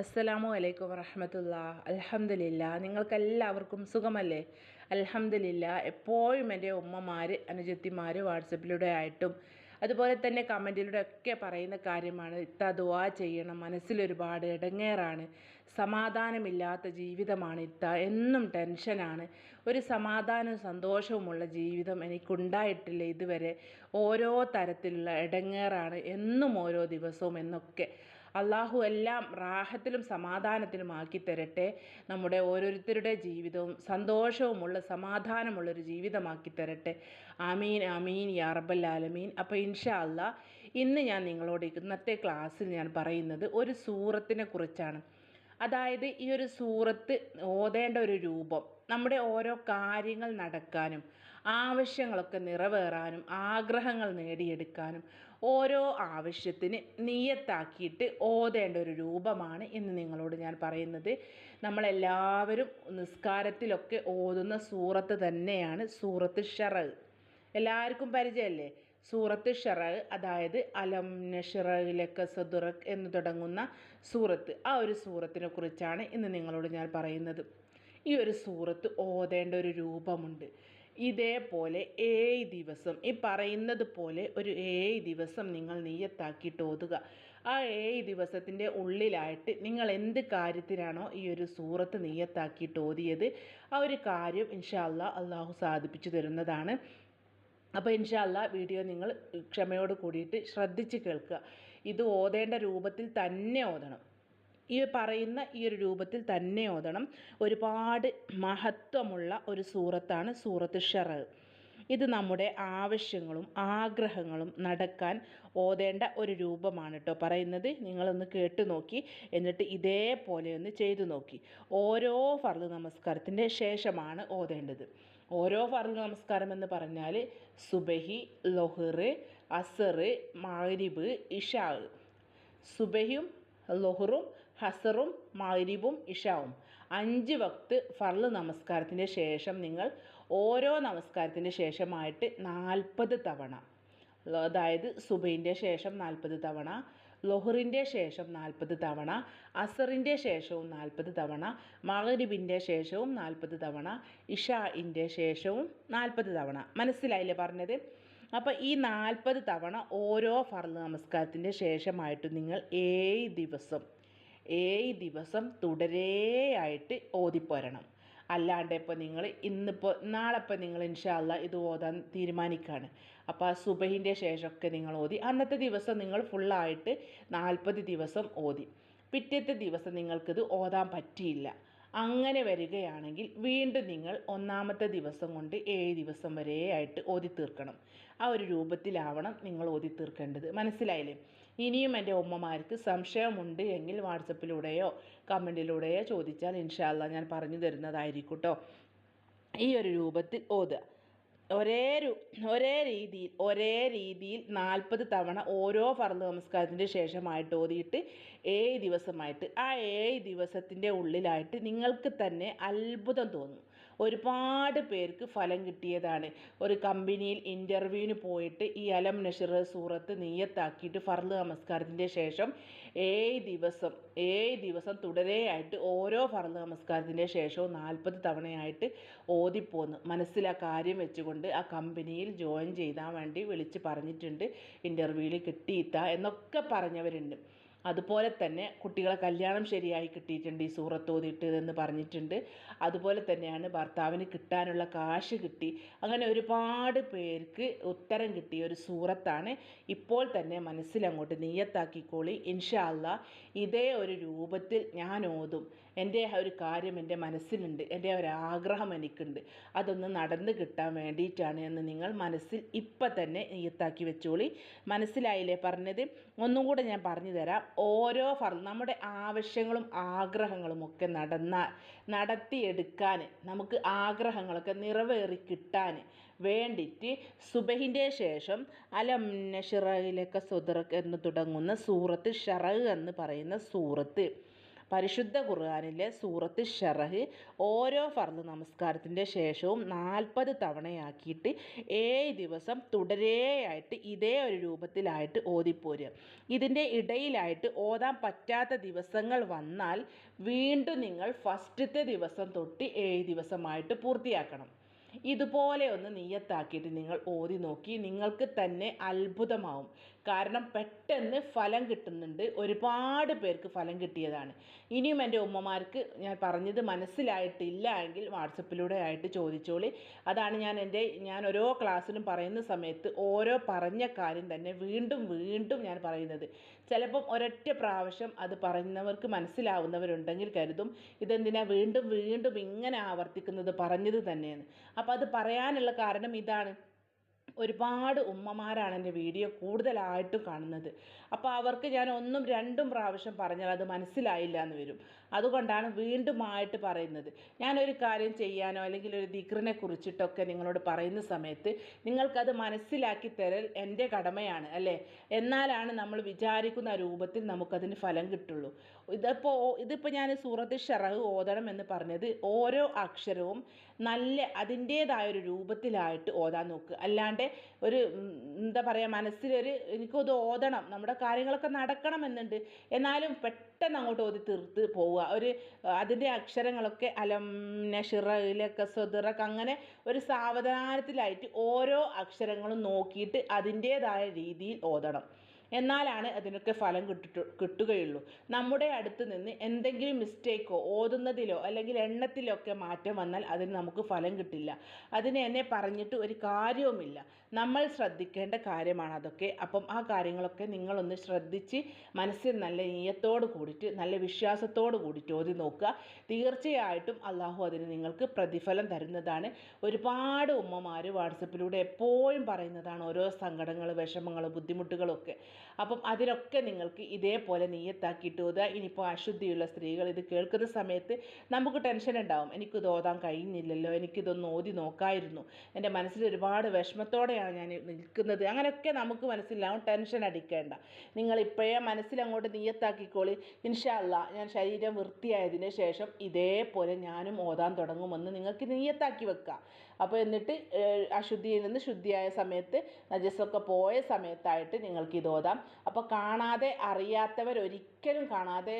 അസ്സലാമു അലൈക്കും വറഹമത്തുള്ള. അലഹമ്മദില്ല നിങ്ങൾക്കെല്ലാവർക്കും സുഖമല്ലേ? അലഹമ്മദില്ല എപ്പോഴും എന്റെ ഉമ്മമാർ അനുജത്തിമാർ വാട്സപ്പിലൂടെ ആയിട്ടും അതുപോലെ തന്നെ കമന്റിലൂടെ ഒക്കെ പറയുന്ന കാര്യമാണ്. ഇത്ത ദുവാ ചെയ്യണം. മനസ്സിലൊരുപാട് ഇടങ്ങേറാണ് സമാധാനമില്ലാത്ത ജീവിതമാണ് ഇത്ത എന്നും ടെൻഷനാണ്. ഒരു സമാധാനവും സന്തോഷവുമുള്ള ജീവിതം എനിക്കുണ്ടായിട്ടില്ല ഇതുവരെ. ഓരോ തരത്തിലുള്ള ഇടങ്ങേറാണ് എന്നും ഓരോ ദിവസവും എന്നൊക്കെ. അള്ളാഹു എല്ലാം റാഹത്തിലും സമാധാനത്തിലും ആക്കി തരട്ടെ നമ്മുടെ ഓരോരുത്തരുടെ ജീവിതവും സന്തോഷവുമുള്ള സമാധാനമുള്ളൊരു ജീവിതമാക്കി തരട്ടെ ആമീൻ ആമീൻ യാ റബ്ബൽ ആലമീൻ. അപ്പോൾ ഇൻഷാ അല്ലാ ഇന്ന് ഞാൻ നിങ്ങളോട് ഇന്നത്തെ ക്ലാസ്സിൽ ഞാൻ പറയുന്നത് ഒരു സൂറത്തിനെ കുറിച്ചാണ്. അതായത് ഈ ഒരു സൂറത്ത് ഓതേണ്ട ഒരു രൂപം നമ്മുടെ ഓരോ കാര്യങ്ങൾ നടക്കാനും ആവശ്യങ്ങളൊക്കെ നിറവേറാനും ആഗ്രഹങ്ങൾ നേടിയെടുക്കാനും ഓരോ ആവശ്യത്തിന് നീയത്താക്കിയിട്ട് ഓതേണ്ട ഒരു രൂപമാണ് ഇന്ന് നിങ്ങളോട് ഞാൻ പറയുന്നത്. നമ്മളെല്ലാവരും നിസ്കാരത്തിലൊക്കെ ഓതുന്ന സൂറത്ത് തന്നെയാണ് സൂറത്ത് ഷറഹ് എല്ലാവർക്കും പരിചയമല്ലേ? സൂറത്ത് ഷറഹ് അതായത് അലം നഷറയിലൊക്കെ സദുറക് എന്ന് തുടങ്ങുന്ന സൂറത്ത്. ആ ഒരു സൂറത്തിനെ കുറിച്ചാണ് ഇന്ന് നിങ്ങളോട് ഞാൻ പറയുന്നത്. ഈ ഒരു സൂറത്ത് ഓതേണ്ട ഒരു രൂപമുണ്ട്. ഇതേപോലെ ഏഴ് ദിവസം ഈ പറയുന്നത് പോലെ ഒരു ഏഴ് ദിവസം നിങ്ങൾ നെയ്യത്താക്കിയിട്ട് ഓതുക. ആ ഏഴ് ദിവസത്തിന്റെ ഉള്ളിലായിട്ട് നിങ്ങൾ എന്ത് കാര്യത്തിനാണോ ഈ ഒരു സൂറത്ത് നെയ്യത്താക്കിയിട്ട് ഓതിയത് ആ ഒരു കാര്യം ഇൻഷാ അല്ലാ അള്ളാഹു സാധിപ്പിച്ചു തരുന്നതാണ്. അപ്പോൾ ഇൻഷാല്ല വീഡിയോ നിങ്ങൾ ക്ഷമയോട് കൂടിയിട്ട് ശ്രദ്ധിച്ച് കേൾക്കുക. ഇത് ഓതേണ്ട രൂപത്തിൽ തന്നെ ഓതണം. ഈ പറയുന്ന ഈ ഒരു രൂപത്തിൽ തന്നെ ഓതണം. ഒരുപാട് മഹത്വമുള്ള ഒരു സൂറത്താണ് സൂറത്ത് ഷറ ഇത് നമ്മുടെ ആവശ്യങ്ങളും ആഗ്രഹങ്ങളും നടക്കാൻ ഓതേണ്ട ഒരു രൂപമാണ് കേട്ടോ പറയുന്നത്. നിങ്ങളൊന്ന് കേട്ട് നോക്കി എന്നിട്ട് ഇതേപോലെ ഒന്ന് ചെയ്തു നോക്കി. ഓരോ ഫർദ് നമസ്കാരത്തിന്റെ ശേഷമാണ് ഓതേണ്ടത്. ഓരോ ഫർദ് നമസ്കാരം എന്ന് പറഞ്ഞാൽ സുബഹി ലൊഹർ അസർ മാരിബ് ഇഷാ. സുബഹിയും ലൊഹറും ഹസറും മഗ്രിബും ഇഷാവും. അഞ്ച് വക്ത് ഫർൾ നമസ്കാരത്തിന് ശേഷം നിങ്ങൾ ഓരോ നമസ്കാരത്തിന് ശേഷമായിട്ട് നാൽപ്പത് തവണ. അതായത് സുബൈന്റെ ശേഷം നാൽപ്പത് തവണ ലൊഹറിന്റെ ശേഷം നാൽപ്പത് തവണ അസറിന്റെ ശേഷവും നാൽപ്പത് തവണ മഹരിബിന്റെ ശേഷവും നാൽപ്പത് തവണ ഇഷാഇന്റെ ശേഷവും നാൽപ്പത് തവണ. മനസ്സിലായില്ലേ പറഞ്ഞത്? അപ്പോൾ ഈ നാൽപ്പത് തവണ ഓരോ ഫർൾ നമസ്കാരത്തിന്റെ ശേഷമായിട്ട് നിങ്ങൾ ഏഴ് ദിവസം ഏഴ് ദിവസം തുടരെയായിട്ട് ഓതിപ്പോരണം. അല്ലാണ്ട് ഇപ്പോൾ നിങ്ങൾ ഇന്നിപ്പോൾ നാളെ ഇപ്പോൾ നിങ്ങൾ ഇൻഷാല്ല ഇത് ഓതാൻ തീരുമാനിക്കുകയാണ് അപ്പോൾ ആ സുബഹിന്റെ ശേഷമൊക്കെ നിങ്ങൾ ഓതി. അന്നത്തെ ദിവസം നിങ്ങൾ ഫുള്ളായിട്ട് നാൽപ്പത് ദിവസം ഓതി. പിറ്റത്തെ ദിവസം നിങ്ങൾക്കിത് ഓതാൻ പറ്റിയില്ല. അങ്ങനെ വരികയാണെങ്കിൽ വീണ്ടും നിങ്ങൾ ഒന്നാമത്തെ ദിവസം കൊണ്ട് ഏഴ് ദിവസം വരെ ആയിട്ട് ഓതി തീർക്കണം ആ ഒരു രൂപത്തിലാവണം നിങ്ങൾ ഓതി തീർക്കേണ്ടത് മനസ്സിലായില്ലേ? ഇനിയും എന്റെ ഉമ്മമാർക്ക് സംശയമുണ്ട് എങ്കിൽ വാട്സപ്പിലൂടെയോ കമന്റിലൂടെയോ ചോദിച്ചാൽ ഇൻഷാല്ല ഞാൻ പറഞ്ഞു തരുന്നതായിരിക്കും കേട്ടോ ഈ ഒരു രൂപത്തിൽ ഓതുക ഒരേ ഒരേ രീതിയിൽ ഒരേ രീതിയിൽ നാൽപ്പത് തവണ ഓരോ ഫർദ് നമസ്കാരത്തിന്റെ ശേഷമായിട്ട് ഓതിയിട്ട് ഏഴ് ദിവസമായിട്ട് ആ ഏഴ് ദിവസത്തിന്റെ ഉള്ളിലായിട്ട് നിങ്ങൾക്ക് തന്നെ അത്ഭുതം തോന്നും. ഒരുപാട് പേർക്ക് ഫലം കിട്ടിയതാണ്. ഒരു കമ്പനിയിൽ ഇന്റർവ്യൂവിന് പോയിട്ട് ഈ അലം നഷർ സൂറത്ത് നീയത്താക്കിയിട്ട് ഫർദ് നമസ്കാരത്തിന്റെ ശേഷം ഏഴ് ദിവസം ഏഴ് ദിവസം തുടരെയായിട്ട് ഓരോ ഫർദ് നമസ്കാരത്തിന്റെ ശേഷവും നാൽപ്പത് തവണയായിട്ട് ഓതിപ്പോന്ന്. ആ കാര്യം വെച്ചുകൊണ്ട് ആ കമ്പനിയിൽ ജോയിൻ ചെയ്താൽ വേണ്ടി വിളിച്ച് പറഞ്ഞിട്ടുണ്ട്. ഇന്റർവ്യൂവിൽ കിട്ടിയിത്ത എന്നൊക്കെ പറഞ്ഞവരുണ്ട്. അതുപോലെ തന്നെ കുട്ടികളെ കല്യാണം ശരിയായി കിട്ടിയിട്ടുണ്ട് ഈ സൂറത്ത് ഓതിയിട്ട് എന്ന് പറഞ്ഞിട്ടുണ്ട്. അതുപോലെ തന്നെയാണ് ഭർത്താവിന് കിട്ടാനുള്ള കാശ് കിട്ടി. അങ്ങനെ ഒരുപാട് പേർക്ക് ഉത്തരം കിട്ടിയ ഒരു സൂറത്താണ്. ഇപ്പോൾ തന്നെ മനസ്സിലങ്ങോട്ട് നീയത്താക്കിക്കോളി ഇൻഷാ അള്ളാ ഇതേ ഒരു രൂപത്തിൽ ഞാൻ ഓതും. എന്റെ ഒരു കാര്യം എന്റെ മനസ്സിലുണ്ട്. എന്റെ ആഗ്രഹം എനിക്കുണ്ട്. അതൊന്ന് നടന്നു കിട്ടാൻ വേണ്ടിയിട്ടാണ് എന്ന് നിങ്ങൾ മനസ്സിൽ ഇപ്പം തന്നെ നിയത്താക്കി വെച്ചോളി. മനസ്സിലായില്ലേ പറഞ്ഞത്? ഒന്നും കൂടെ ഞാൻ പറഞ്ഞു തരാം. ഓരോ ഫർ നമ്മുടെ ആവശ്യങ്ങളും ആഗ്രഹങ്ങളും ഒക്കെ നടന്നാൽ നടത്തിയെടുക്കാൻ നമുക്ക് ആഗ്രഹങ്ങളൊക്കെ നിറവേറി കിട്ടാൻ വേണ്ടിയിട്ട് സുബഹിന്റെ ശേഷം അലം നഷിറയിലൊക്കെ എന്ന് തുടങ്ങുന്ന സൂറത്ത് ഷറ എന്ന് പറയുന്ന സൂറത്ത്. പരിശുദ്ധ ഖുർആാനിലെ സൂറത്ത് ഷറഹ് ഓരോ ഫർദ് നമസ്കാരത്തിന്റെ ശേഷവും നാൽപ്പത് തവണയാക്കിയിട്ട് ഏഴ് ദിവസം തുടരെയായിട്ട് ഇതേ ഒരു രൂപത്തിലായിട്ട് ഓതിപ്പോരുക. ഇതിന്റെ ഇടയിലായിട്ട് ഓതാൻ പറ്റാത്ത ദിവസങ്ങൾ വന്നാൽ വീണ്ടും നിങ്ങൾ ഫസ്റ്റത്തെ ദിവസം തൊട്ട് ഏഴ് ദിവസമായിട്ട് പൂർത്തിയാക്കണം. ഇതുപോലെ ഒന്ന് നീയത്താക്കിയിട്ട് നിങ്ങൾ ഓതി നോക്കി നിങ്ങൾക്ക് തന്നെ അത്ഭുതമാവും. കാരണം പെട്ടെന്ന് ഫലം കിട്ടുന്നുണ്ട്. ഒരുപാട് പേർക്ക് ഫലം കിട്ടിയതാണ്. ഇനിയും എന്റെ ഉമ്മമാർക്ക് ഞാൻ പറഞ്ഞത് മനസ്സിലായിട്ടില്ല എങ്കിൽ വാട്സപ്പിലൂടെ ആയിട്ട് ചോദിച്ചോളി. അതാണ് ഞാൻ എന്റെ ഞാൻ ഓരോ ക്ലാസ്സിലും പറയുന്ന സമയത്ത് ഓരോ പറഞ്ഞ കാര്യം തന്നെ വീണ്ടും വീണ്ടും ഞാൻ പറയുന്നത്. ചിലപ്പം ഒരൊറ്റ പ്രാവശ്യം അത് പറയുന്നവർക്ക് മനസ്സിലാവുന്നവരുണ്ടെങ്കിൽ കരുതും ഇതെന്തിനാ വീണ്ടും വീണ്ടും ഇങ്ങനെ ആവർത്തിക്കുന്നത് പറഞ്ഞത് തന്നെയാണ് അപ്പോൾ അത് പറയാനുള്ള കാരണം ഇതാണ്. ഒരുപാട് ഉമ്മമാരാണ് എന്റെ വീഡിയോ കൂടുതലായിട്ടും കാണുന്നത്. അപ്പോൾ അവർക്ക് ഞാൻ ഒന്നും രണ്ടും പ്രാവശ്യം പറഞ്ഞാൽ അത് മനസ്സിലായില്ല എന്ന് വരും. അതുകൊണ്ടാണ് വീണ്ടുമായിട്ട് പറയുന്നത്. ഞാനൊരു കാര്യം ചെയ്യാനോ അല്ലെങ്കിൽ ഒരു ദിക്റിനെ കുറിച്ചിട്ടൊക്കെ നിങ്ങളോട് പറയുന്ന സമയത്ത് നിങ്ങൾക്കത് മനസ്സിലാക്കി തരൽ എന്റെ കടമയാണ് അല്ലേ? എന്നാലാണ് നമ്മൾ വിചാരിക്കുന്ന രൂപത്തിൽ നമുക്കതിന് ഫലം കിട്ടുള്ളൂ. ഇതിപ്പോൾ ഇതിപ്പോൾ ഞാൻ സൂറത്ത് ഷറഹ് ഓതണം എന്ന് പറഞ്ഞത് ഓരോ അക്ഷരവും നല്ല അതിന്റേതായ ഒരു രൂപത്തിലായിട്ട് ഓതാൻ നോക്കുക അല്ലാണ്ട് ഒരു എന്താ പറയുക മനസ്സിലൊരു എനിക്കത് ഓതണം നമ്മുടെ കാര്യങ്ങളൊക്കെ നടക്കണമെന്നുണ്ട്. എന്നാലും പെട്ടെന്ന് അങ്ങോട്ട് ഓതി തീർത്ത് പോവുക. ഒരു അതിന്റെ അക്ഷരങ്ങളൊക്കെ അലം നഷിറ ഇലക്ക അങ്ങനെ ഒരു സാവധാനത്തിലായിട്ട് ഓരോ അക്ഷരങ്ങളും നോക്കിയിട്ട് അതിന്റേതായ രീതിയിൽ ഓതണം. എന്നാലാണ് അതിനൊക്കെ ഫലം കിട്ടിട്ടു കിട്ടുകയുള്ളൂ. നമ്മുടെ അടുത്ത് നിന്ന് എന്തെങ്കിലും മിസ്റ്റേക്കോ ഓതുന്നതിലോ അല്ലെങ്കിൽ എണ്ണത്തിലൊക്കെ മാറ്റം വന്നാൽ അതിന് നമുക്ക് ഫലം കിട്ടില്ല. അതിന് എന്നെ പറഞ്ഞിട്ട് ഒരു കാര്യവുമില്ല. നമ്മൾ ശ്രദ്ധിക്കേണ്ട കാര്യമാണ് അതൊക്കെ. അപ്പം ആ കാര്യങ്ങളൊക്കെ നിങ്ങളൊന്ന് ശ്രദ്ധിച്ച് മനസ്സിൽ നല്ല നീയത്തോട് കൂടിയിട്ട് നല്ല വിശ്വാസത്തോട് കൂടിയിട്ട് ഓതി നോക്കുക. തീർച്ചയായിട്ടും അള്ളാഹു അതിന് നിങ്ങൾക്ക് പ്രതിഫലം തരുന്നതാണ്. ഒരുപാട് ഉമ്മമാർ വാട്സപ്പിലൂടെ എപ്പോഴും പറയുന്നതാണ് ഓരോ സങ്കടങ്ങൾ വിഷമങ്ങൾ ബുദ്ധിമുട്ടുകളൊക്കെ. അപ്പം അതിലൊക്കെ നിങ്ങൾക്ക് ഇതേപോലെ നീയത്താക്കിയിട്ട് ഓതുക ഇനിയിപ്പോൾ അശുദ്ധിയുള്ള സ്ത്രീകൾ ഇത് കേൾക്കുന്ന സമയത്ത് നമുക്ക് ടെൻഷൻ ഉണ്ടാവും. എനിക്കിത് ഓതാൻ കഴിയുന്നില്ലല്ലോ എനിക്കിതൊന്ന് ഓതി നോക്കായിരുന്നു. എന്റെ മനസ്സിൽ ഒരുപാട് വിഷമത്തോടെയാണ് ഞാൻ നിൽക്കുന്നത്. അങ്ങനെയൊക്കെ നമുക്ക് മനസ്സിലാവും. ടെൻഷൻ അടിക്കേണ്ട. നിങ്ങൾ ഇപ്പോഴേ മനസ്സിൽ അങ്ങോട്ട് നീയത്താക്കിക്കോളി ഇൻഷാല്ല ഞാൻ ശരീരം വൃത്തിയായതിന് ശേഷം ഇതേപോലെ ഞാനും ഓതാൻ തുടങ്ങുമെന്ന് നിങ്ങൾക്ക് നീയത്താക്കി വെക്കാം. അപ്പോൾ എന്നിട്ട് അശുദ്ധിയിൽ നിന്ന് ശുദ്ധിയായ സമയത്ത് നജസ്സൊക്കെ പോയ സമയത്തായിട്ട് നിങ്ങൾക്ക് ഇത് ഓതാം. അപ്പോൾ കാണാതെ അറിയാത്തവർ ഒരിക്കലും കാണാതെ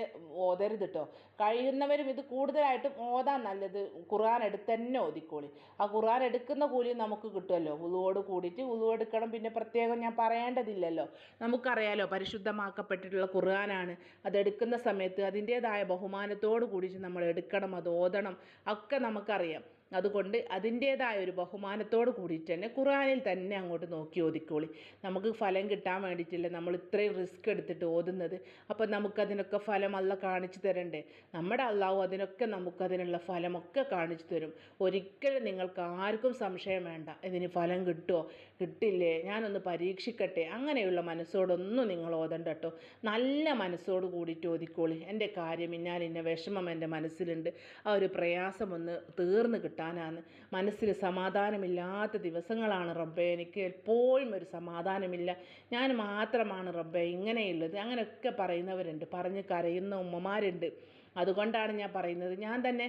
ഓതരുത് കേട്ടോ കഴിയുന്നവരും ഇത് കൂടുതലായിട്ടും ഓതാൻ നല്ലത് ഖുർആൻ എടുത്ത് തന്നെ ഓതിക്കോളി. ആ ഖുർആൻ എടുക്കുന്ന കൂലി നമുക്ക് കിട്ടുമല്ലോ ഉളുവോട് കൂടിയിട്ട് ഉളു എടുക്കണം. പിന്നെ പ്രത്യേകം ഞാൻ പറയേണ്ടതില്ലല്ലോ. നമുക്കറിയാലോ പരിശുദ്ധമാക്കപ്പെട്ടിട്ടുള്ള ഖുർആനാണ്. അതെടുക്കുന്ന സമയത്ത് അതിന്റേതായ ബഹുമാനത്തോട് കൂടി നമ്മൾ എടുക്കണം അത് ഓതണം. ഒക്കെ നമുക്കറിയാം. അതുകൊണ്ട് അതിന്റേതായ ഒരു ബഹുമാനത്തോട് കൂടിയിട്ട് തന്നെ ഖുറാനിൽ തന്നെ അങ്ങോട്ട് നോക്കി ഓതിക്കോളി. നമുക്ക് ഫലം കിട്ടാൻ വേണ്ടിയിട്ടില്ല നമ്മൾ ഇത്രയും റിസ്ക് എടുത്തിട്ട് ഓതുന്നത്? അപ്പം നമുക്കതിനൊക്കെ ഫലം അല്ല കാണിച്ചു തരണ്ടേ? നമ്മുടെ അള്ളാഹു അതിനൊക്കെ നമുക്കതിനുള്ള ഫലമൊക്കെ കാണിച്ചു തരും. ഒരിക്കലും നിങ്ങൾക്ക് ആർക്കും സംശയം വേണ്ട. ഇതിന് ഫലം കിട്ടുമോ കിട്ടില്ലേ? ഞാനൊന്ന് പരീക്ഷിക്കട്ടെ. അങ്ങനെയുള്ള മനസ്സോടൊന്നും നിങ്ങൾ ഓതണ്ട കേട്ടോ. നല്ല മനസ്സോട് കൂടിയിട്ട് ഓതിക്കോളി. എന്റെ കാര്യം ഇന്നാലിന്ന വിഷമം എന്റെ മനസ്സിലുണ്ട്. ആ ഒരു പ്രയാസം ഒന്ന് തീർന്ന് കിട്ടാനാണ് മനസ്സിൽ സമാധാനമില്ലാത്ത ദിവസങ്ങളാണ് റബ്ബെ. എനിക്ക് എപ്പോഴും ഒരു സമാധാനമില്ല. ഞാൻ മാത്രമാണ് റബ്ബെ. ഇങ്ങനെയുള്ളത്. അങ്ങനെയൊക്കെ പറയുന്നവരുണ്ട്. പറഞ്ഞ് കരയുന്ന ഉമ്മമാരുണ്ട്. അതുകൊണ്ടാണ് ഞാൻ പറയുന്നത്. ഞാൻ തന്നെ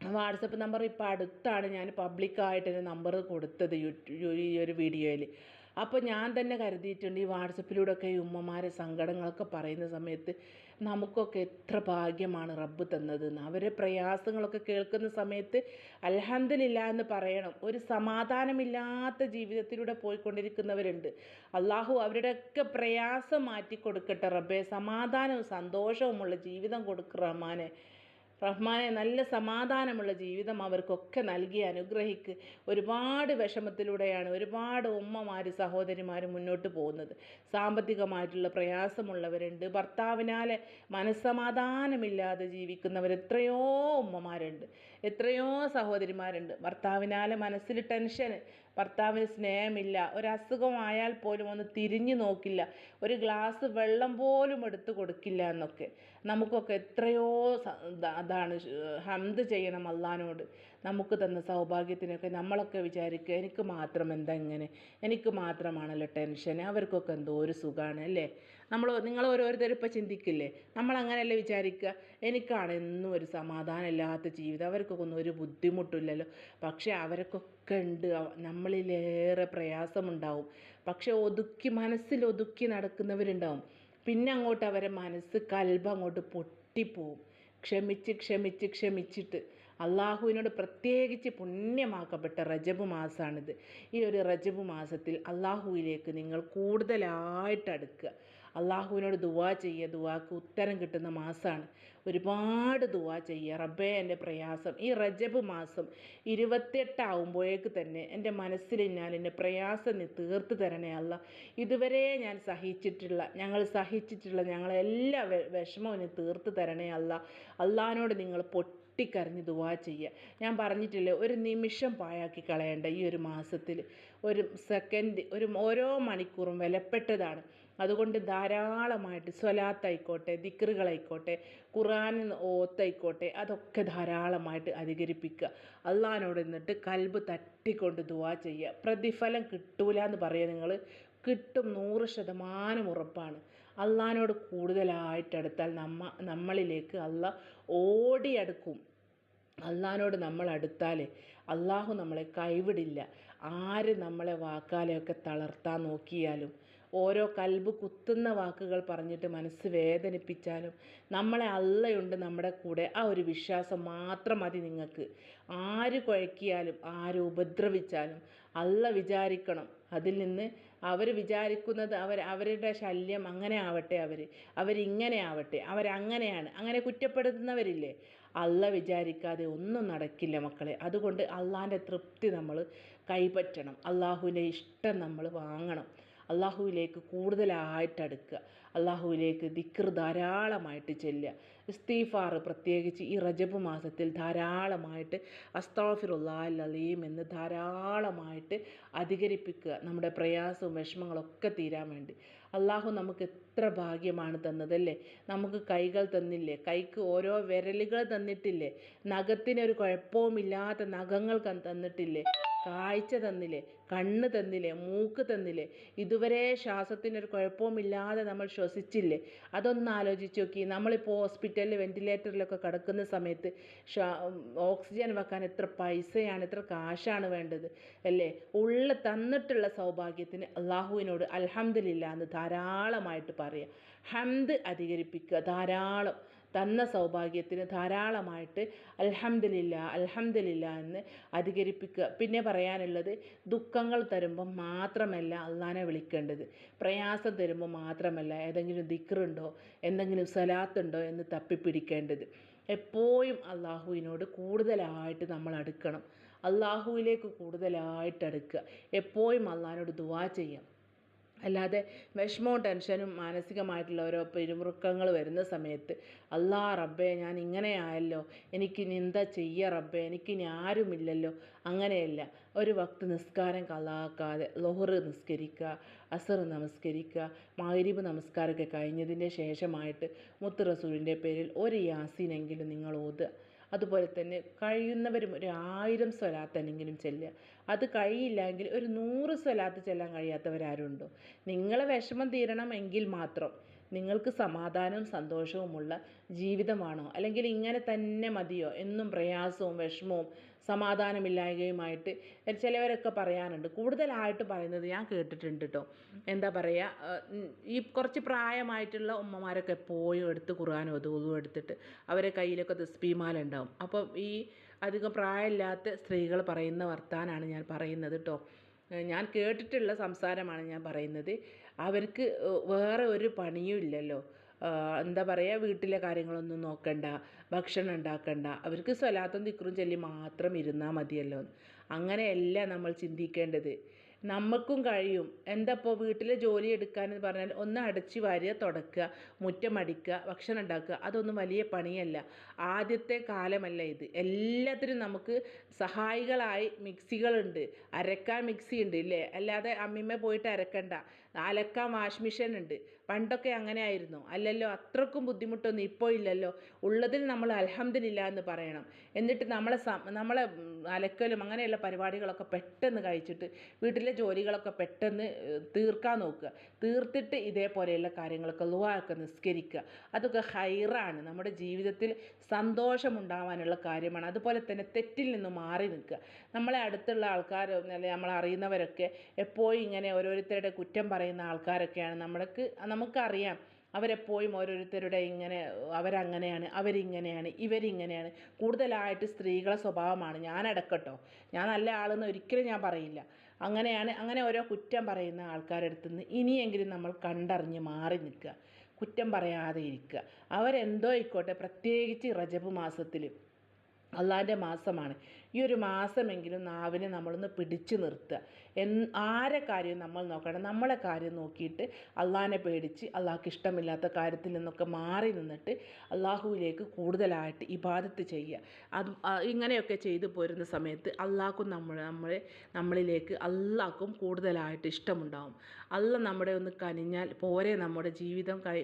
വാട്സപ്പ് നമ്പർ ഇപ്പോൾ അടുത്താണ്. ഞാൻ പബ്ലിക്കായിട്ട് നമ്പർ കൊടുത്തത് ഈ ഒരു വീഡിയോയിൽ അപ്പോൾ ഞാൻ തന്നെ കരുതിയിട്ടുണ്ട് ഈ വാട്സപ്പിലൂടെയൊക്കെ ഈ ഉമ്മമാരെ സങ്കടങ്ങളൊക്കെ പറയുന്ന സമയത്ത് നമുക്കൊക്കെ എത്ര ഭാഗ്യമാണ് റബ്ബ് തന്നതെന്ന്. അവരെ പ്രയാസങ്ങളൊക്കെ കേൾക്കുന്ന സമയത്ത് അൽഹംദുലില്ല എന്ന് പറയണം. ഒരു സമാധാനമില്ലാത്ത ജീവിതത്തിലൂടെ പോയിക്കൊണ്ടിരിക്കുന്നവരുണ്ട്. അള്ളാഹു അവരുടെയൊക്കെ പ്രയാസം മാറ്റി കൊടുക്കട്ടെ റബ്ബെ. സമാധാനവും സന്തോഷവുമുള്ള ജീവിതം കൊടുക്കുക റഹ്മാനെ. റഹ്മാനെ നല്ല സമാധാനമുള്ള ജീവിതം അവർക്കൊക്കെ നൽകി അനുഗ്രഹിക്ക്. ഒരുപാട് വിഷമത്തിലൂടെയാണ് ഒരുപാട് ഉമ്മമാർ സഹോദരിമാർ മുന്നോട്ട് പോകുന്നത്. സാമ്പത്തികമായിട്ടുള്ള പ്രയാസമുള്ളവരുണ്ട്. ഭർത്താവിനാൽ മനസ്സമാധാനമില്ലാതെ ജീവിക്കുന്നവർ എത്രയോ ഉമ്മമാരുണ്ട്. എത്രയോ സഹോദരിമാരുണ്ട്. ഭർത്താവിനാൽ മനസ്സിൽ ടെൻഷൻ ഭർത്താവിന് സ്നേഹമില്ല ഒരു അസുഖമായാൽ പോലും ഒന്ന് തിരിഞ്ഞു നോക്കില്ല ഒരു ഗ്ലാസ് വെള്ളം പോലും എടുത്ത് കൊടുക്കില്ല എന്നൊക്കെ. നമുക്കൊക്കെ എത്രയോ അതാണ് ഹംദ് ചെയ്യണം അള്ളഹാനോട്. നമുക്ക് തന്ന സൗഭാഗ്യത്തിനൊക്കെ നമ്മളൊക്കെ വിചാരിക്കുക എനിക്ക് മാത്രം എന്താ ഇങ്ങനെ? എനിക്ക് മാത്രമാണല്ലോ ടെൻഷൻ. അവർക്കൊക്കെ എന്തോ ഒരു സുഖമാണ് അല്ലേ? നമ്മൾ നിങ്ങൾ ഓരോരുത്തരും ഇപ്പോൾ ചിന്തിക്കില്ലേ? നമ്മൾ അങ്ങനെയല്ലേ വിചാരിക്കുക? എനിക്കാണ് എന്നും ഒരു സമാധാനമില്ലാത്ത ജീവിതം. അവർക്കൊക്കെ ഒന്നും ഒരു ബുദ്ധിമുട്ടില്ലല്ലോ. പക്ഷേ അവർക്കൊക്കെ ഉണ്ട്. നമ്മളിലേറെ പ്രയാസമുണ്ടാവും. പക്ഷേ ഒതുക്കി മനസ്സിൽ ഒതുക്കി നടക്കുന്നവരുണ്ടാവും. പിന്നെ അങ്ങോട്ട് അവരെ മനസ്സ് കൽബ് അങ്ങോട്ട് പൊട്ടിപ്പോവും. ക്ഷമിച്ച് ക്ഷമിച്ച് ക്ഷമിച്ചിട്ട്. അള്ളാഹുവിനോട് പ്രത്യേകിച്ച് പുണ്യമാക്കപ്പെട്ട റജബ് മാസമാണിത് ഈ ഒരു റജബ് മാസത്തിൽ അള്ളാഹുവിലേക്ക് നിങ്ങൾ കൂടുതലായിട്ട് അടുക്കുക. അള്ളാഹുവിനോട് ദുവാ ചെയ്യുക. ദുവാക്ക് ഉത്തരം കിട്ടുന്ന മാസമാണ് ഒരുപാട് ദുവാ ചെയ്യുക. റബ്ബേ എന്റെ പ്രയാസം. ഈ റജബ് മാസം ഇരുപത്തെട്ടാവുമ്പോഴേക്ക് തന്നെ എന്റെ മനസ്സിൽ ഞാൻ എന്റെ പ്രയാസം നീ തീർത്ത് തരണേ അല്ല. ഇതുവരെ ഞാൻ സഹിച്ചിട്ടുള്ള ഞങ്ങൾ സഹിച്ചിട്ടുള്ള ഞങ്ങളെല്ലാ വിഷമവും നീ തീർത്ത് തരണേ അല്ല. അള്ളഹാനോട് നിങ്ങൾ പൊട്ടി പൊട്ടിക്കരഞ്ഞ് ദുവാ ചെയ്യുക. ഞാൻ പറഞ്ഞിട്ടില്ലേ ഒരു നിമിഷം പാഴാക്കി കളയേണ്ട ഈ ഒരു മാസത്തിൽ. ഒരു സെക്കൻഡ് ഒരു ഓരോ മണിക്കൂറും വിലപ്പെട്ടതാണ്. അതുകൊണ്ട് ധാരാളമായിട്ട് സ്വലാത്തായിക്കോട്ടെ ദിക്റുകളായിക്കോട്ടെ ഖുറാൻ ഓത്തായിക്കോട്ടെ അതൊക്കെ ധാരാളമായിട്ട് അധികരിപ്പിക്കുക. അള്ളഹാനോട് നിന്നിട്ട് കൽബ് തട്ടിക്കൊണ്ട് ദുവാ ചെയ്യുക. പ്രതിഫലം കിട്ടൂല എന്ന് പറയുക നിങ്ങൾ കിട്ടും നൂറ് ശതമാനം ഉറപ്പാണ്. അള്ളഹാനോട് കൂടുതലായിട്ട് അടുത്താൽ നമ്മ നമ്മളിലേക്ക് അള്ള ഓടിയടുക്കും. അള്ളഹാനോട് നമ്മൾ അടുത്താൽ അള്ളാഹു നമ്മളെ കൈവിടില്ല. ആര് നമ്മളെ വാക്കാലെയൊക്കെ തളർത്താൻ നോക്കിയാലും ഓരോ കൽബ് കുത്തുന്ന വാക്കുകൾ പറഞ്ഞിട്ട് മനസ്സ് വേദനിപ്പിച്ചാലും നമ്മളെ അല്ലയുണ്ട് നമ്മുടെ കൂടെ. ആ ഒരു വിശ്വാസം മാത്രം മതി നിങ്ങൾക്ക്. ആര് കുഴക്കിയാലും ആര് ഉപദ്രവിച്ചാലും അല്ല വിചാരിക്കണം. അതിൽ നിന്ന് അവർ വിചാരിക്കുന്നത് അവർ അവരുടെ ശല്യം അങ്ങനെ ആവട്ടെ അവർ. അവരിങ്ങനെ ആവട്ടെ അവരങ്ങനെയാണ് അങ്ങനെ കുറ്റപ്പെടുത്തുന്നവരില്ലേ? അല്ല വിചാരിക്കാതെ ഒന്നും നടക്കില്ല മക്കളെ. അതുകൊണ്ട് അള്ളാന്റെ തൃപ്തി നമ്മൾ കൈപ്പറ്റണം. അള്ളാഹുവിന്റെ ഇഷ്ടം നമ്മൾ വാങ്ങണം. അള്ളാഹുവിലേക്ക് കൂടുതലായിട്ട് അടുക്കുക അള്ളാഹുവിലേക്ക് ദിക്ർ ധാരാളമായിട്ട് ചെല്ലുക. ഇസ്തീഫാർ പ്രത്യേകിച്ച് ഈ റജബ് മാസത്തിൽ ധാരാളമായിട്ട് അസ്താഫിറുല്ലാൽ അലീം എന്ന് ധാരാളമായിട്ട് അധികരിപ്പിക്കുക. നമ്മുടെ പ്രയാസവും വിഷമങ്ങളൊക്കെ തീരാൻ വേണ്ടി. അള്ളാഹു നമുക്ക് എത്ര ഭാഗ്യമാണ് തന്നതല്ലേ? നമുക്ക് കൈകൾ തന്നില്ലേ? കൈക്ക് ഓരോ വിരലുകൾ തന്നിട്ടില്ലേ? നഖത്തിനൊരു കുഴപ്പവുമില്ലാത്ത നഖങ്ങൾ തന്നിട്ടില്ലേ? കാഴ്ച തന്നില്ലേ കണ്ണ് തന്നില്ലേ മൂക്ക് തന്നില്ലേ? ഇതുവരെ ശ്വാസത്തിനൊരു കുഴപ്പവുമില്ലാതെ നമ്മൾ ശ്വസിച്ചില്ലേ? അതൊന്ന് ആലോചിച്ച് നോക്കി. നമ്മളിപ്പോൾ ഹോസ്പിറ്റലിൽ വെന്റിലേറ്ററിലൊക്കെ കിടക്കുന്ന സമയത്ത് ഓക്സിജൻ വെക്കാൻ എത്ര പൈസയാണ് എത്ര കാശാണ് വേണ്ടത് അല്ലേ? ഉള്ള തന്നിട്ടുള്ള സൗഭാഗ്യത്തിന് അള്ളാഹുവിനോട് അൽഹംദുലില്ല എന്ന് ധാരാളമായിട്ട് പറയുക ഹംദ് അധികരിപ്പിക്കുക ധാരാളം. തന്ന സൗഭാഗ്യത്തിന് ധാരാളമായിട്ട് അൽഹംദുലില്ല അൽഹംദുലില്ല എന്ന് അധികരിപ്പിക്കുക. പിന്നെ പറയാനുള്ളത് ദുഃഖങ്ങൾ തരുമ്പം മാത്രമല്ല അള്ളാനെ വിളിക്കേണ്ടത്. പ്രയാസം തരുമ്പോൾ മാത്രമല്ല ഏതെങ്കിലും ദിക്റുണ്ടോ എന്തെങ്കിലും സലാത്തുണ്ടോ എന്ന് തപ്പിപ്പിടിക്കേണ്ടത്. എപ്പോഴും അള്ളാഹുവിനോട് കൂടുതലായിട്ട് നമ്മൾ അടുക്കണം. അള്ളാഹുവിലേക്ക് കൂടുതലായിട്ട് അടുക്കുക. എപ്പോഴും അള്ളാഹിനോട് ദുവാ ചെയ്യാം അല്ലാതെ വിഷമവും ടെൻഷനും മാനസികമായിട്ടുള്ള ഓരോ പിരിമുറുക്കങ്ങൾ വരുന്ന സമയത്ത് അല്ലാ റബ്ബേ ഞാൻ ഇങ്ങനെ ആയല്ലോ എനിക്കിനി എന്താ ചെയ്യുക റബ്ബേ? എനിക്കിനി ആരുമില്ലല്ലോ. അങ്ങനെയല്ല. ഒരു വക്ത് നിസ്കാരം കലാക്കാതെ ലോഹറ് നിസ്കരിക്കുക അസർ നമസ്കരിക്കുക മഗ്രിബ് നമസ്കാരമൊക്കെ കഴിഞ്ഞതിന്റെ ശേഷമായിട്ട് മുത്ത് റസൂലിന്റെ പേരിൽ ഒരു യാസീനെങ്കിലും നിങ്ങൾ ഓതുക. അതുപോലെ തന്നെ കഴിയുന്നവരും ഒരു ആയിരം സ്വലാത്തെങ്കിലും ചെല്ലുക. അത് കഴിയില്ലെങ്കിൽ ഒരു നൂറ് സ്വലാത്ത് ചെല്ലാൻ കഴിയാത്തവരാരുണ്ടോ? നിങ്ങളെ വിഷമം തീരണമെങ്കിൽ മാത്രം നിങ്ങൾക്ക് സമാധാനവും സന്തോഷവുമുള്ള ജീവിതമാണോ? അല്ലെങ്കിൽ ഇങ്ങനെ തന്നെ മതിയോ? എന്നും പ്രയാസവും വിഷമവും സമാധാനമില്ലായ്കയുമായിട്ട് ചിലവരൊക്കെ പറയാറുണ്ട് കൂടുതലായിട്ട് പറയുന്നത് ഞാൻ കേട്ടിട്ടുണ്ട് കേട്ടോ എന്താ പറയുക ഈ കുറച്ച് പ്രായമായിട്ടുള്ള ഉമ്മമാരൊക്കെ എപ്പോഴും എടുത്ത് ഖുർആൻ ഓതും എടുത്തിട്ട് അവരെ കയ്യിലൊക്കെ തസ്ബീമാല ഉണ്ടാവും അപ്പം ഈ അധികം പ്രായമില്ലാത്ത സ്ത്രീകൾ പറയുന്ന വർത്താനാണ് ഞാൻ പറയുന്നത് കേട്ടോ ഞാൻ കേട്ടിട്ടുള്ള സംസാരമാണ് ഞാൻ പറയുന്നത്. അവർക്ക് വേറെ ഒരു പണിയും ഇല്ലല്ലോ. എന്താ പറയുക വീട്ടിലെ കാര്യങ്ങളൊന്നും നോക്കണ്ട ഭക്ഷണം ഉണ്ടാക്കണ്ട. അവർക്ക് സ്വലാത്തും ദിക്റും ചൊല്ലി മാത്രം ഇരുന്നാൽ മതിയല്ലോ. അങ്ങനെയല്ല നമ്മൾ ചിന്തിക്കേണ്ടത്. നമുക്കും കഴിയും. എന്താ ഇപ്പോൾ വീട്ടിലെ ജോലി എടുക്കാനെന്ന് പറഞ്ഞാൽ ഒന്ന് അടച്ചു വാരുക തുടക്കുക മുറ്റം അടിക്കുക ഭക്ഷണം ഉണ്ടാക്കുക. അതൊന്നും വലിയ പണിയല്ല. ആദ്യത്തെ കാലമല്ല ഇത്. എല്ലാത്തിനും നമുക്ക് സഹായികളായി മിക്സികളുണ്ട്. അരക്കാൻ മിക്സി ഉണ്ട് ഇല്ലേ? അല്ലാതെ അമ്മിമ്മ പോയിട്ട് അരക്കണ്ട. അലക്കാൻ വാഷ് മെഷീൻ ഉണ്ട്. പണ്ടൊക്കെ അങ്ങനെ ആയിരുന്നു. അല്ലല്ലോ അത്രക്കും ബുദ്ധിമുട്ടൊന്നും ഇപ്പോൾ ഇല്ലല്ലോ. ഉള്ളതിൽ നമ്മൾ അലഹമ്മദില്ല എന്ന് പറയണം. എന്നിട്ട് നമ്മളെ നമ്മളെ അലക്കലും അങ്ങനെയുള്ള പരിപാടികളൊക്കെ പെട്ടെന്ന് കഴിച്ചിട്ട് വീട്ടിലെ ജോലികളൊക്കെ പെട്ടെന്ന് തീർക്കാൻ നോക്കുക. തീർത്തിട്ട് ഇതേപോലെയുള്ള കാര്യങ്ങളൊക്കെ ലുവാക്കെ നിസ്കരിക്കുക. അതൊക്കെ ഹൈറാണ്. നമ്മുടെ ജീവിതത്തിൽ സന്തോഷമുണ്ടാവാനുള്ള കാര്യമാണ്. അതുപോലെ തന്നെ തെറ്റിൽ നിന്ന് മാറി നിൽക്കുക. നമ്മളെ അടുത്തുള്ള ആൾക്കാർ അല്ലെങ്കിൽ നമ്മൾ അറിയുന്നവരൊക്കെ എപ്പോഴും ഇങ്ങനെ ഓരോരുത്തരുടെ കുറ്റം പറയുന്ന ആൾക്കാരൊക്കെയാണ്. നമ്മൾക്ക് നമുക്കറിയാം. അവരെപ്പോഴും ഓരോരുത്തരുടെ ഇങ്ങനെ അവരങ്ങനെയാണ് അവരിങ്ങനെയാണ് ഇവരിങ്ങനെയാണ്. കൂടുതലായിട്ട് സ്ത്രീകളെ സ്വഭാവമാണ്. ഞാനടക്കട്ടോ. ഞാൻ നല്ല ആളെന്ന് ഒരിക്കലും ഞാൻ പറയില്ല. അങ്ങനെയാണ് അങ്ങനെ ഓരോ കുറ്റം പറയുന്ന ആൾക്കാരുടെ അടുത്ത് നിന്ന് ഇനിയെങ്കിലും നമ്മൾ കണ്ടറിഞ്ഞ് മാറി നിൽക്കുക. കുറ്റം പറയാതെ ഇരിക്കുക. അവരെന്തോ ആയിക്കോട്ടെ പ്രത്യേകിച്ച് റജബ് മാസത്തിൽ അള്ളാന്റെ മാസമാണ്. ഈ ഒരു മാസമെങ്കിലും നാവിനെ നമ്മളൊന്ന് പിടിച്ചു നിർത്തുക. എൻ ആരെ കാര്യം നമ്മൾ നോക്കണം നമ്മളെ കാര്യം നോക്കിയിട്ട് അള്ളാഹിനെ പേടിച്ച് അള്ളാഹ്ക്ക് ഇഷ്ടമില്ലാത്ത കാര്യത്തിൽ നിന്നൊക്കെ മാറി നിന്നിട്ട് അള്ളാഹുവിലേക്ക് കൂടുതലായിട്ട് ഇബാദത്ത് ചെയ്യുക. അത് ഇങ്ങനെയൊക്കെ ചെയ്തു പോരുന്ന സമയത്ത് അള്ളാഹ്ക്കും നമ്മൾ നമ്മളെ നമ്മളിലേക്ക് അള്ളാഹ്ക്കും കൂടുതലായിട്ട് ഇഷ്ടമുണ്ടാവും. അള്ള നമ്മുടെ ഒന്ന് കനിഞ്ഞാൽ പോരെ നമ്മുടെ ജീവിതം കൈ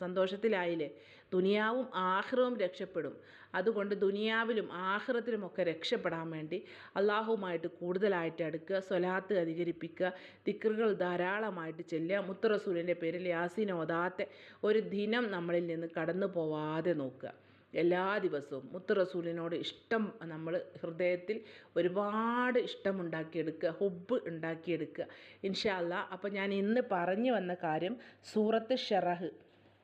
സന്തോഷത്തിലായില്ലേ? ദുനിയാവും ആഹ്റവും രക്ഷപ്പെടും. അതുകൊണ്ട് ദുനിയാവിലും ആഹ്റത്തിലുമൊക്കെ രക്ഷപ്പെടാൻ വേണ്ടി അള്ളാഹുമായിട്ട് കൂടുതലായിട്ട് അടുക്കുക സ്വലാത്ത് അധികരിപ്പിക്കുക ദിക്റുകൾ ധാരാളമായിട്ട് ചെല്ലുക. മുത്തറസൂലിന്റെ പേരിൽ യാസീൻ ഓതാത്തെ ഒരു ദിനം നമ്മളിൽ നിന്ന് കടന്നു പോവാതെ നോക്കുക. എല്ലാ ദിവസവും മുത്ത് റസൂലിനോട് ഇഷ്ടം നമ്മൾ ഹൃദയത്തിൽ ഒരുപാട് ഇഷ്ടമുണ്ടാക്കിയെടുക്കുക ഹുബ് ഉണ്ടാക്കിയെടുക്കുക. ഇൻഷാല്ല അപ്പോൾ ഞാൻ ഇന്ന് പറഞ്ഞു വന്ന കാര്യം സൂറത്ത് ഷെറഹ്.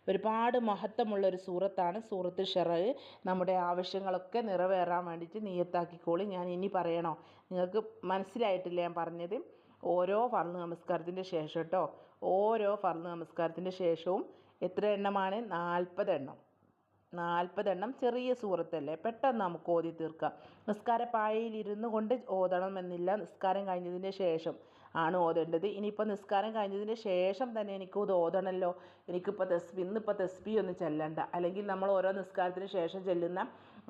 ഒരുപാട് മഹത്വമുള്ള ഒരു സൂറത്താണ് സൂറത്ത് ഷെറഹ്. നമ്മുടെ ആവശ്യങ്ങളൊക്കെ നിറവേറാൻ വേണ്ടിയിട്ട് നീയത്താക്കിക്കോളി. ഞാൻ ഇനി പറയണോ? നിങ്ങൾക്ക് മനസ്സിലായിട്ടില്ല ഞാൻ പറഞ്ഞത്? ഓരോ ഫർൾ നമസ്കാരത്തിന്റെ ശേഷം കേട്ടോ. ഓരോ ഫർൾ നമസ്കാരത്തിന്റെ ശേഷവും എത്ര എണ്ണമാണ്? നാൽപ്പത് എണ്ണം. നാൽപ്പതെണ്ണം ചെറിയ സൂറത്തല്ലേ പെട്ടെന്ന് നമുക്ക് ഓതി തീർക്കാം. നിസ്കാരപ്പായയിൽ ഇരുന്നു കൊണ്ട് ഓതണമെന്നില്ല. നിസ്കാരം കഴിഞ്ഞതിന് ശേഷം ആണ് ഓതേണ്ടത്. ഇനിയിപ്പോൾ നിസ്കാരം കഴിഞ്ഞതിന് ശേഷം തന്നെ എനിക്ക് ഇത് ഓതണമല്ലോ എനിക്കിപ്പോൾ തെസ്ബി ഇന്നിപ്പോൾ തെസ്ബി ഒന്നും ചെല്ലണ്ട. അല്ലെങ്കിൽ നമ്മൾ ഓരോ നിസ്കാരത്തിന് ശേഷം ചെല്ലുന്ന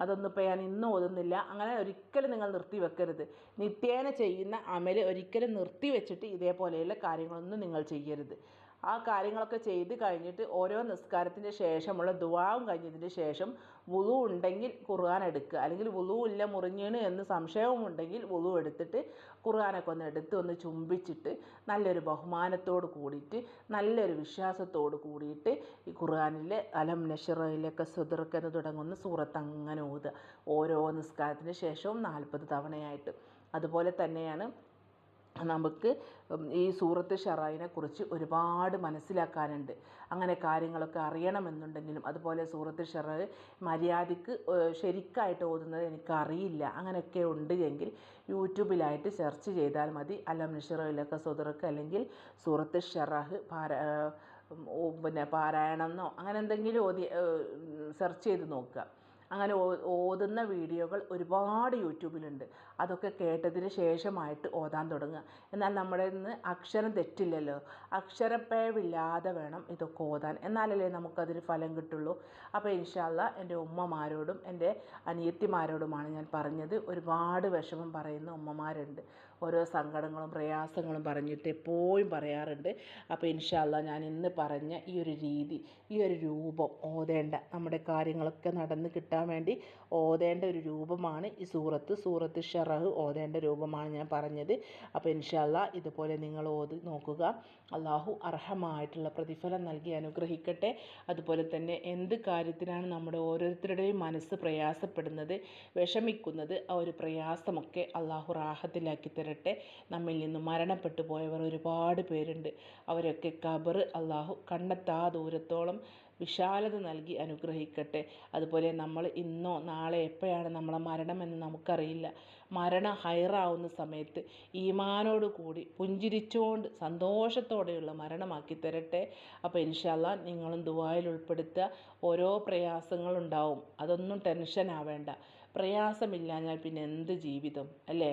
അതൊന്നും ഇപ്പോൾ ഞാൻ ഇന്ന് ഓതുന്നില്ല. അങ്ങനെ ഒരിക്കലും നിങ്ങൾ നിർത്തി വെക്കരുത് നിത്യേന ചെയ്യുന്ന അമൽ ഒരിക്കലും നിർത്തി വെച്ചിട്ട് ഇതേപോലെയുള്ള കാര്യങ്ങളൊന്നും നിങ്ങൾ ചെയ്യരുത്. ആ കാര്യങ്ങളൊക്കെ ചെയ്ത് കഴിഞ്ഞിട്ട് ഓരോ നിസ്കാരത്തിന്റെ ശേഷമുള്ള ദുവാവും കഴിഞ്ഞതിന് ശേഷം വുളു ഉണ്ടെങ്കിൽ ഖുർആൻ എടുക്കുക. അല്ലെങ്കിൽ വുളു ഇല്ല മുറിഞ്ഞീണ് എന്ന് സംശയവും ഉണ്ടെങ്കിൽ വുളു എടുത്തിട്ട് ഖുർആനൊക്കെ ഒന്ന് എടുത്ത് ഒന്ന് ചുംബിച്ചിട്ട് നല്ലൊരു ബഹുമാനത്തോട് കൂടിയിട്ട് നല്ലൊരു വിശ്വാസത്തോട് കൂടിയിട്ട് ഈ ഖുർആാനിലെ അലം നഷറയിലൊക്കെ സുദർക്ക് എന്ന് തുടങ്ങുന്ന സൂറത്ത് അങ്ങനെ ഓതുക. ഓരോ നിസ്കാരത്തിന് ശേഷവും നാൽപ്പത് തവണയായിട്ട്. അതുപോലെ തന്നെയാണ് നമുക്ക് ഈ സൂറത്ത് ഷറായിനെ കുറിച്ച് ഒരുപാട് മനസ്സിലാക്കാനുണ്ട്. അങ്ങനെ കാര്യങ്ങളൊക്കെ അറിയണമെന്നുണ്ടെങ്കിലും അതുപോലെ സൂറത്ത് ഷറായ് മര്യാദയ്ക്ക് ശരിക്കായിട്ട് ഓതുന്നത് എനിക്കറിയില്ല. അങ്ങനെയൊക്കെ ഉണ്ട് എങ്കിൽ യൂട്യൂബിലായിട്ട് സെർച്ച് ചെയ്താൽ മതി. അലം നിഷറയിലൊക്കെ സുദർക്ക് അല്ലെങ്കിൽ സൂറത്ത് ഷറഹ് പാര പിന്നെ പാരായണം എന്നോ അങ്ങനെ എന്തെങ്കിലും ഓതി സെർച്ച് ചെയ്ത് നോക്കുക. അങ്ങനെ ഓതുന്ന വീഡിയോകൾ ഒരുപാട് യൂട്യൂബിലുണ്ട്. അതൊക്കെ കേട്ടതിന് ശേഷമായിട്ട് ഓതാൻ തുടങ്ങുക. എന്നാൽ നമ്മുടെ നിന്ന് അക്ഷരം തെറ്റില്ലല്ലോ. അക്ഷരപ്പേവില്ലാതെ വേണം ഇതൊക്കെ ഓതാൻ. എന്നാലല്ലേ നമുക്കതിന് ഫലം കിട്ടുള്ളൂ. അപ്പോൾ ഇൻഷാല്ല എന്റെ ഉമ്മമാരോടും എന്റെ അനിയത്തിമാരോടുമാണ് ഞാൻ പറഞ്ഞത്. ഒരുപാട് വിഷമം പറയുന്ന ഉമ്മമാരുണ്ട്. ഓരോ സങ്കടങ്ങളും പ്രയാസങ്ങളും പറഞ്ഞിട്ട് എപ്പോഴും പറയാറുണ്ട്. അപ്പോൾ ഇൻഷാല്ല ഞാൻ ഇന്ന് പറഞ്ഞ ഈ ഒരു രീതി ഈ ഒരു രൂപം ഓതേണ്ട നമ്മുടെ കാര്യങ്ങളൊക്കെ നടന്ന് കിട്ടാൻ വേണ്ടി ഓതേണ്ട ഒരു രൂപമാണ് ഈ സൂറത്ത്. സൂറത്ത് ഷറഹ് ഓതേണ്ട രൂപമാണ് ഞാൻ പറഞ്ഞത്. അപ്പോൾ ഇൻഷാല്ല ഇതുപോലെ നിങ്ങൾ ഓതി നോക്കുക. അള്ളാഹു അർഹമായിട്ടുള്ള പ്രതിഫലം നൽകി അനുഗ്രഹിക്കട്ടെ. അതുപോലെ തന്നെ എന്ത് കാര്യത്തിനാണ് നമ്മുടെ ഓരോരുത്തരുടെയും മനസ്സ് പ്രയാസപ്പെടുന്നത് വിഷമിക്കുന്നത് ആ ഒരു പ്രയാസമൊക്കെ അള്ളാഹു റാഹത്തിലാക്കി തരട്ടെ. നമ്മിൽ നിന്ന് മരണപ്പെട്ടു പോയവർ ഒരുപാട് പേരുണ്ട്. അവരൊക്കെ കബർ അള്ളാഹു കണ്ടെത്താ ദൂരത്തോളം വിശാലത നൽകി അനുഗ്രഹിക്കട്ടെ. അതുപോലെ നമ്മൾ ഇന്നോ നാളെ എപ്പോഴാണ് നമ്മളെ മരണമെന്ന് നമുക്കറിയില്ല. മരണം ഹൈറാവുന്ന സമയത്ത് ഈമാനോട് കൂടി പുഞ്ചിരിച്ചുകൊണ്ട് സന്തോഷത്തോടെയുള്ള മരണമാക്കി തരട്ടെ. അപ്പോൾ ഇൻഷാല്ല നിങ്ങളും ദുബായിൽ ഉൾപ്പെടുത്തുക. ഓരോ പ്രയാസങ്ങളുണ്ടാവും. അതൊന്നും ടെൻഷൻ ആവേണ്ട പ്രയാസമില്ലാഞ്ഞാൽ പിന്നെ എന്ത് ജീവിതം? അല്ലേ?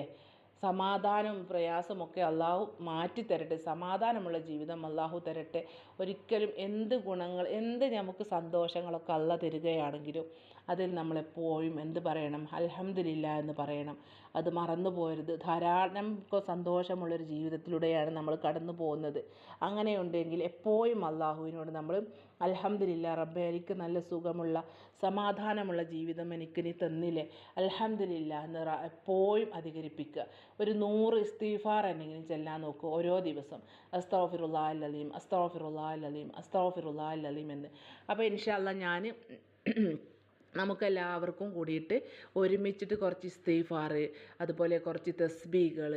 സമാധാനവും പ്രയാസമൊക്കെ അള്ളാഹു മാറ്റി തരട്ടെ സമാധാനമുള്ള ജീവിതം അള്ളാഹു തരട്ടെ. ഒരിക്കലും എന്ത് ഗുണങ്ങൾ എന്ത് നമുക്ക് സന്തോഷങ്ങളൊക്കെ അല്ല തരികയാണെങ്കിലും അതിൽ നമ്മളെപ്പോഴും എന്ത് പറയണം? അൽഹംദുലില്ലാ എന്ന് പറയണം. അത് മറന്നു പോകരുത് ധാരാളം സന്തോഷമുള്ളൊരു ജീവിതത്തിലൂടെയാണ് നമ്മൾ കടന്നു പോകുന്നത്. അങ്ങനെയുണ്ടെങ്കിൽ എപ്പോഴും അള്ളാഹുവിനോട് നമ്മൾ അൽഹംദുലില്ലാ റബ്ബെ എനിക്ക് നല്ല സുഖമുള്ള സമാധാനമുള്ള ജീവിതം എനിക്ക് നീ തന്നില്ലേ? അൽഹംദുലില്ലാ എന്ന് എപ്പോഴും അധികരിപ്പിക്കുക. ഒരു നൂറ് ഇസ്തീഫാർ എന്നെങ്കിലും ചെല്ലാൻ നോക്കുക. ഓരോ ദിവസം. അസ്തോഫിറുല്ലാ അലീം അസ്തോഫിറുല്ലാ അലീം അസ്തോഫിറുല്ലാ അലീം എന്ന്. അപ്പോൾ ഇൻഷാല്ല ഞാൻ നമുക്കെല്ലാവർക്കും കൂടിയിട്ട് ഒരുമിച്ചിട്ട് കുറച്ച് ഇസ്തീഫാർ അതുപോലെ കുറച്ച് തസ്ബീകൾ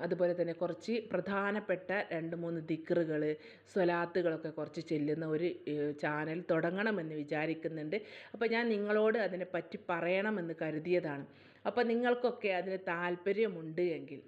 അതുപോലെ തന്നെ കുറച്ച് പ്രധാനപ്പെട്ട രണ്ട് മൂന്ന് ദിക്റുകൾ സ്വലാത്തുകളൊക്കെ കുറച്ച് ചെല്ലുന്ന ഒരു ചാനൽ തുടങ്ങണമെന്ന് വിചാരിക്കുന്നുണ്ട്. അപ്പോൾ ഞാൻ നിങ്ങളോട് അതിനെപ്പറ്റി പറയണമെന്ന് കരുതിയതാണ്. അപ്പോൾ നിങ്ങൾക്കൊക്കെ അതിന് താല്പര്യമുണ്ട് എങ്കിൽ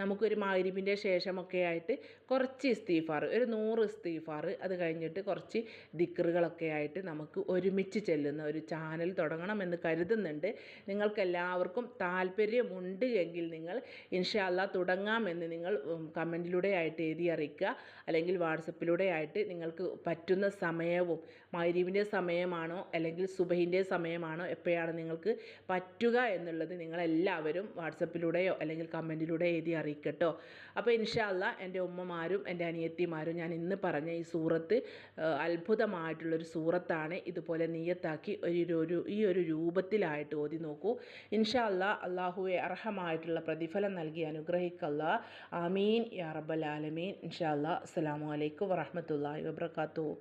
നമുക്കൊരു മഗ്‌രിബിന്റെ ശേഷമൊക്കെ ആയിട്ട് കുറച്ച് ഇസ്തീഫാർ ഒരു നൂറ് ഇസ്തീഫാർ അത് കഴിഞ്ഞിട്ട് കുറച്ച് ദിക്റുകളൊക്കെ ആയിട്ട് നമുക്ക് ഒരുമിച്ച് ചെല്ലുന്ന ഒരു ചാനൽ തുടങ്ങണമെന്ന് കരുതുന്നുണ്ട്. നിങ്ങൾക്കെല്ലാവർക്കും താല്പര്യമുണ്ട് എങ്കിൽ നിങ്ങൾ ഇൻഷാ അല്ലാ തുടങ്ങാമെന്ന് നിങ്ങൾ കമന്റിലൂടെ ആയിട്ട് എഴുതി അറിയിക്കുക. അല്ലെങ്കിൽ വാട്സപ്പിലൂടെ ആയിട്ട് നിങ്ങൾക്ക് പറ്റുന്ന സമയവും മഗ്‌രിബിന്റെ സമയമാണോ അല്ലെങ്കിൽ സുബഹിന്റെ സമയമാണോ എപ്പോഴാണ് നിങ്ങൾക്ക് പറ്റുക എന്നുള്ളത് നിങ്ങളെല്ലാവരും വാട്സപ്പിലൂടെയോ അല്ലെങ്കിൽ കമന്റിലൂടെ എഴുതി അറിയിക്കട്ടോ. അപ്പോൾ ഇൻഷാല്ല എന്റെ ഉമ്മമാരും എന്റെ അനിയത്തിമാരും ഞാൻ ഇന്ന് പറഞ്ഞ ഈ സൂറത്ത് അത്ഭുതമായിട്ടുള്ളൊരു സൂറത്താണ് ഇതുപോലെ നീയത്താക്കി ഒരു ഒരു ഈ ഒരു രൂപത്തിലായിട്ട് ഓതി നോക്കൂ. ഇൻഷാല്ല അള്ളാഹുവെ അർഹമായിട്ടുള്ള പ്രതിഫലം നൽകി അനുഗ്രഹിക്കല്ല. ആമീൻ യാ റബ്ബൽ ആലമീൻ. ഇൻഷാല്ല അസ്സാം അസ്സലാമു അലൈക്കും വറഹ്മത്തുള്ളാഹി വബറകാതുഹു.